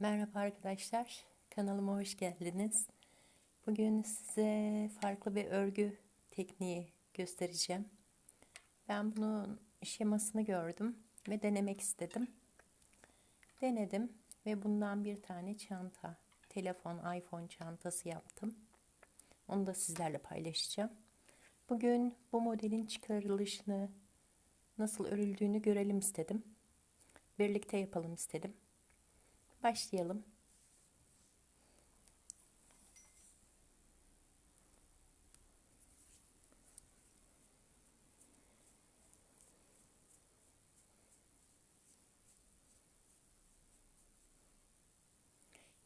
Merhaba arkadaşlar, kanalıma hoş geldiniz. Bugün size farklı bir örgü tekniği göstereceğim. Ben bunun şemasını gördüm ve denemek istedim. Denedim ve bundan bir tane çanta, telefon, iPhone çantası yaptım. Onu da sizlerle paylaşacağım. Bugün bu modelin çıkarılışını, nasıl örüldüğünü görelim istedim. Birlikte yapalım istedim. Başlayalım.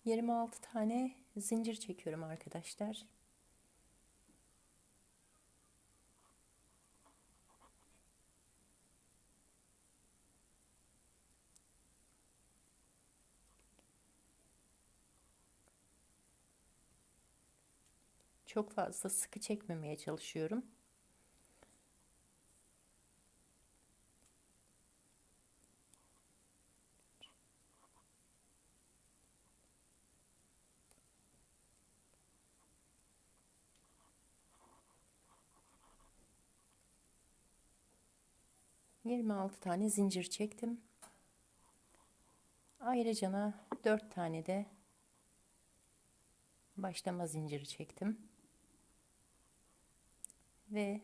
Yirmi altı tane zincir çekiyorum arkadaşlar. Çok fazla sıkı çekmemeye çalışıyorum. Yirmi altı tane zincir çektim. Ayrıca dört tane de başlama zinciri çektim ve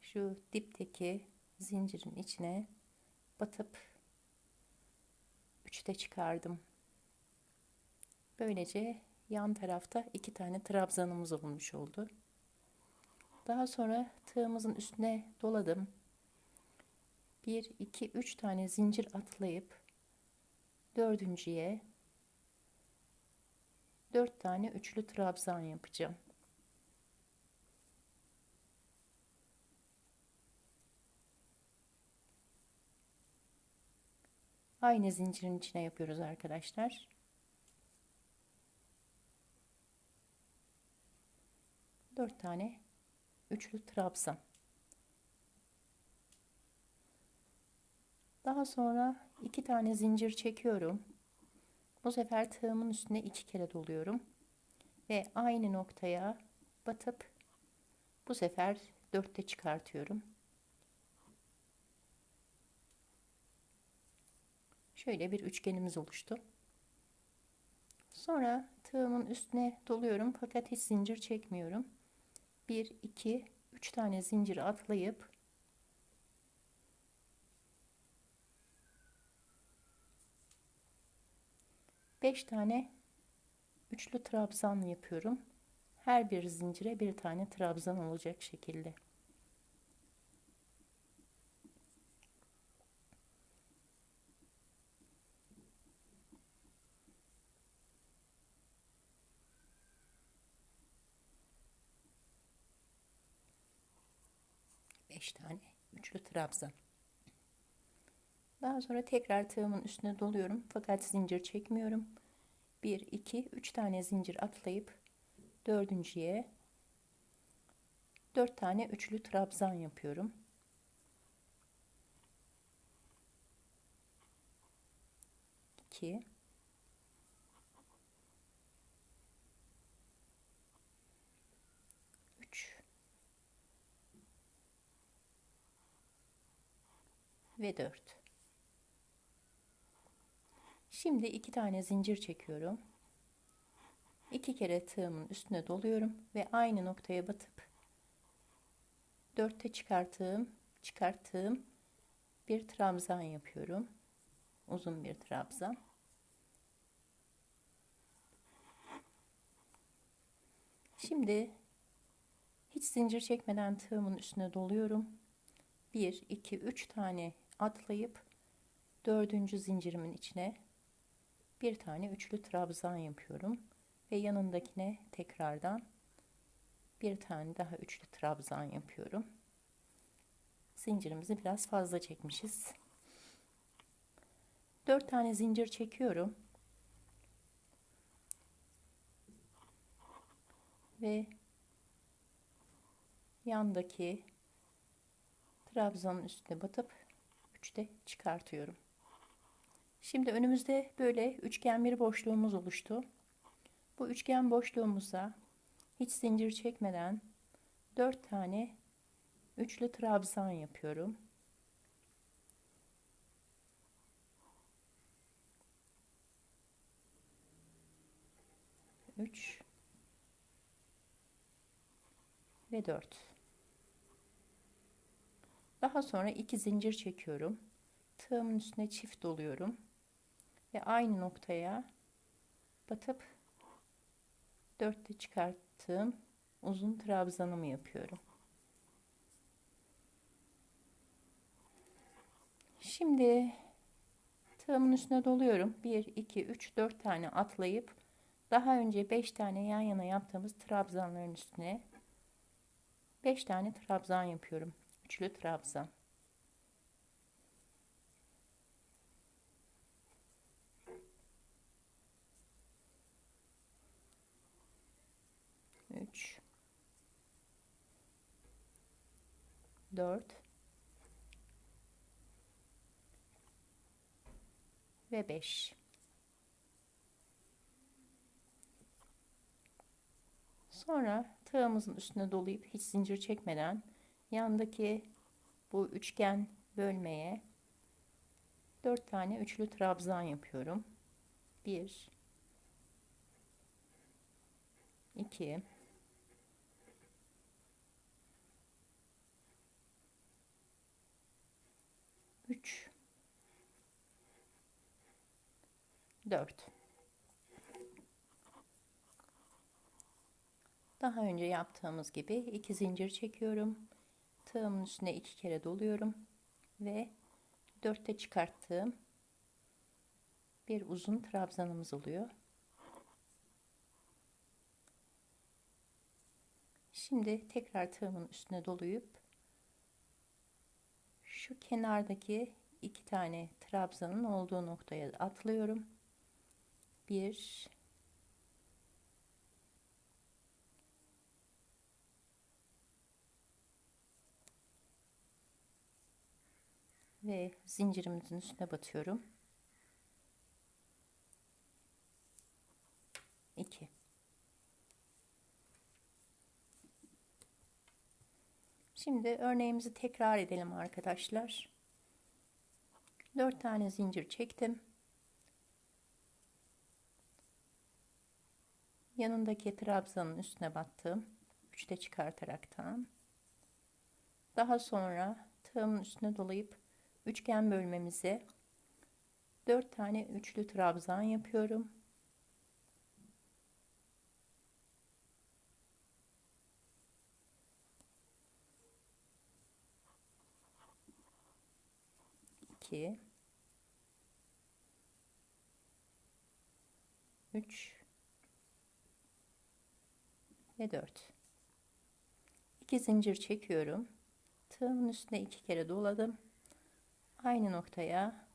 şu dipteki zincirin içine batıp üçte çıkardım. Böylece yan tarafta iki tane trabzanımız olmuş oldu. Daha sonra tığımızın üstüne doladım. 1 2 3 tane zincir atlayıp dördüncüye 4 tane üçlü trabzan yapacağım. Aynı zincirin içine yapıyoruz arkadaşlar. Dört tane üçlü trabzan. Daha sonra iki tane zincir çekiyorum. Bu sefer tığımın üstüne iki kere doluyorum. Ve aynı noktaya batıp bu sefer dörtte çıkartıyorum. Şöyle bir üçgenimiz oluştu. Sonra tığımın üstüne doluyorum fakat hiç zincir çekmiyorum. 1 2 3 tane zincir atlayıp beş tane üçlü trabzan yapıyorum. Her bir zincire bir tane trabzan olacak şekilde. 5 tane üçlü trabzan. Daha sonra tekrar tığımın üstüne doluyorum fakat zincir çekmiyorum. 1 2 3 tane zincir atlayıp dördüncüye 4 tane üçlü trabzan yapıyorum. İki, ve 4. Şimdi iki tane zincir çekiyorum. İki kere tığımın üstüne doluyorum ve aynı noktaya batıp 4'te çıkarttığım, çıkarttığım bir trabzan yapıyorum. Uzun bir trabzan. Şimdi hiç zincir çekmeden tığımın üstüne doluyorum. 1 2 3 tane atlayıp dördüncü zincirimin içine bir tane üçlü trabzan yapıyorum ve yanındakine tekrardan bir tane daha üçlü trabzan yapıyorum. Zincirimizi biraz fazla çekmişiz. Dört tane zincir çekiyorum. Ve yandaki trabzanın üstüne batıp 3'te çıkartıyorum. Şimdi önümüzde böyle üçgen bir boşluğumuz oluştu. Bu üçgen boşluğumuza hiç zincir çekmeden 4 tane üçlü trabzan yapıyorum. Üç ve dört. Daha sonra iki zincir çekiyorum. Tığımın üstüne çift doluyorum ve aynı noktaya batıp dörtte çıkarttığım uzun trabzanımı yapıyorum. Şimdi tığımın üstüne doluyorum. 1, 2, 3, 4 tane atlayıp daha önce 5 tane yan yana yaptığımız trabzanların üstüne 5 tane trabzan yapıyorum. Üçlü trabzan. Üç. Dört. Ve beş. Sonra tığımızın üstüne dolayıp hiç zincir çekmeden yandaki bu üçgen bölmeye 4 tane üçlü trabzan yapıyorum. 1 2 3 4 Daha önce yaptığımız gibi iki zincir çekiyorum. Tığımın üstüne iki kere doluyorum ve dörtte çıkarttığım bir uzun trabzanımız oluyor. Şimdi tekrar tığımın üstüne doluyup şu kenardaki iki tane trabzanın olduğu noktaya atlıyorum. Bir ve zincirimizin üstüne batıyorum. 2 Şimdi örneğimizi tekrar edelim arkadaşlar. 4 tane zincir çektim. Yanındaki trabzanın üstüne battım. 3'te çıkartaraktan. Daha sonra tığımın üstüne dolayıp üçgen bölmemize 4 tane üçlü trabzan yapıyorum. İki, üç ve dört. İki zincir çekiyorum. Tığımın üstüne iki kere doladım aynı noktaya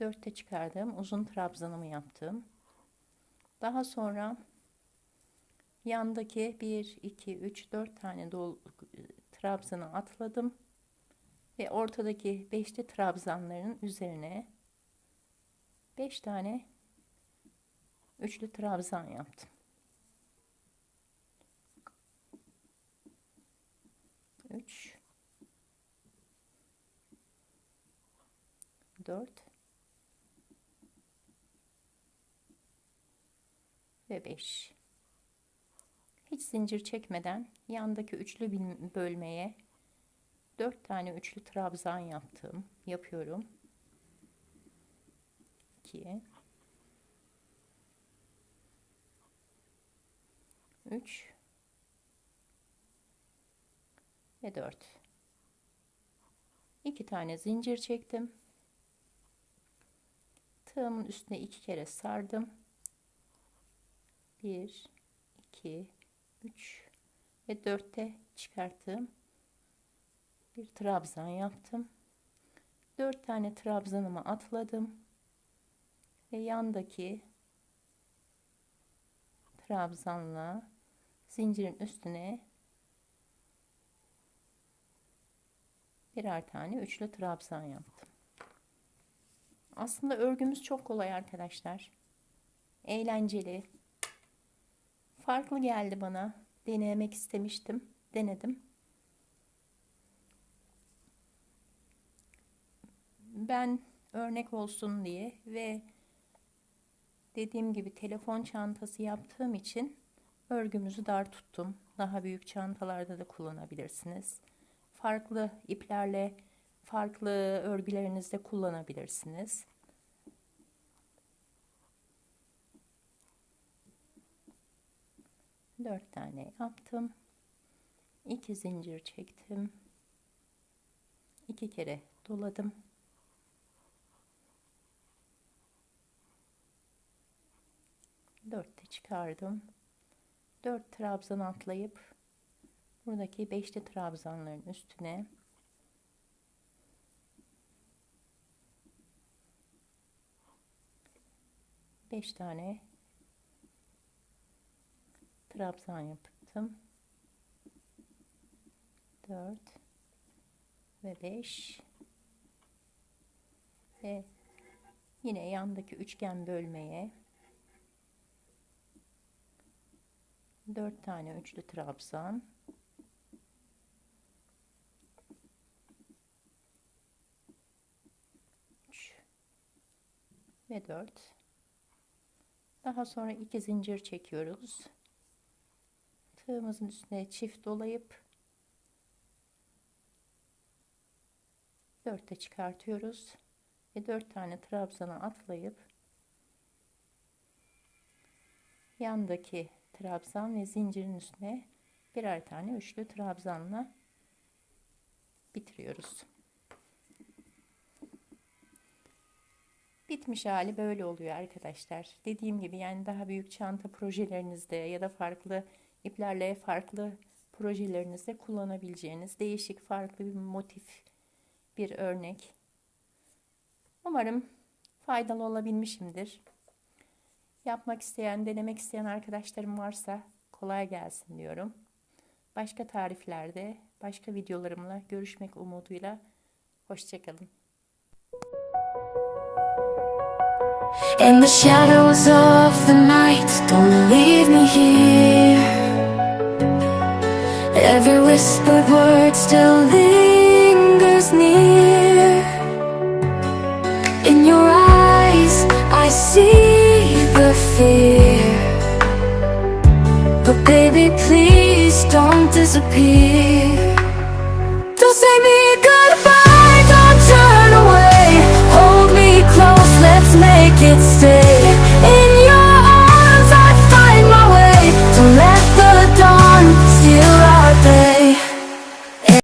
dörtte çıkardığım uzun trabzanımı yaptım. Daha sonra yandaki 1 2 3 4 tane dol trabzanı atladım ve ortadaki beşli trabzanların üzerine 5 tane üçlü trabzan yaptım. 3 4 ve 5 hiç zincir çekmeden yandaki üçlü bölmeye 4 tane üçlü trabzan yaptım. Yapıyorum. 2 3 ve 4 2 tane zincir çektim tığımın üstüne iki kere sardım. 1 2 3 ve 4'te çıkarttım. Bir trabzan yaptım. 4 tane trabzanımı atladım. Ve yandaki trabzanla zincirin üstüne birer tane üçlü trabzan yaptım. Aslında örgümüz çok kolay arkadaşlar. Eğlenceli. Farklı geldi bana. Denemek istemiştim. Denedim. Ben örnek olsun diye ve dediğim gibi telefon çantası yaptığım için örgümüzü dar tuttum. Daha büyük çantalarda da kullanabilirsiniz. Farklı iplerle farklı örgülerinizde kullanabilirsiniz. Dört tane yaptım. İki zincir çektim. İki kere doladım. Dörtte çıkardım. Dört trabzan atlayıp buradaki beşli trabzanların üstüne beş tane trabzan yaptım. 4 ve 5 ve yine yandaki üçgen bölmeye 4 tane üçlü trabzan. Ve 4 daha sonra iki zincir çekiyoruz tığımızın üstüne çift dolayıp dörtte çıkartıyoruz ve dört tane trabzana atlayıp yandaki trabzan ve zincirin üstüne birer tane üçlü trabzanla bitiriyoruz. Bitmiş hali böyle oluyor arkadaşlar. Dediğim gibi yani daha büyük çanta projelerinizde ya da farklı iplerle farklı projelerinizde kullanabileceğiniz değişik farklı bir motif bir örnek. Umarım faydalı olabilmişimdir. Yapmak isteyen, denemek isteyen arkadaşlarım varsa kolay gelsin diyorum. Başka tariflerde, başka videolarımla görüşmek umuduyla. Hoşçakalın. In the shadows of the night, don't leave me here. Every whispered word still lingers near. In your eyes, I see the fear. But baby, please don't disappear. Don't say me goodbye, don't turn away. Hold me close, let's make it stay.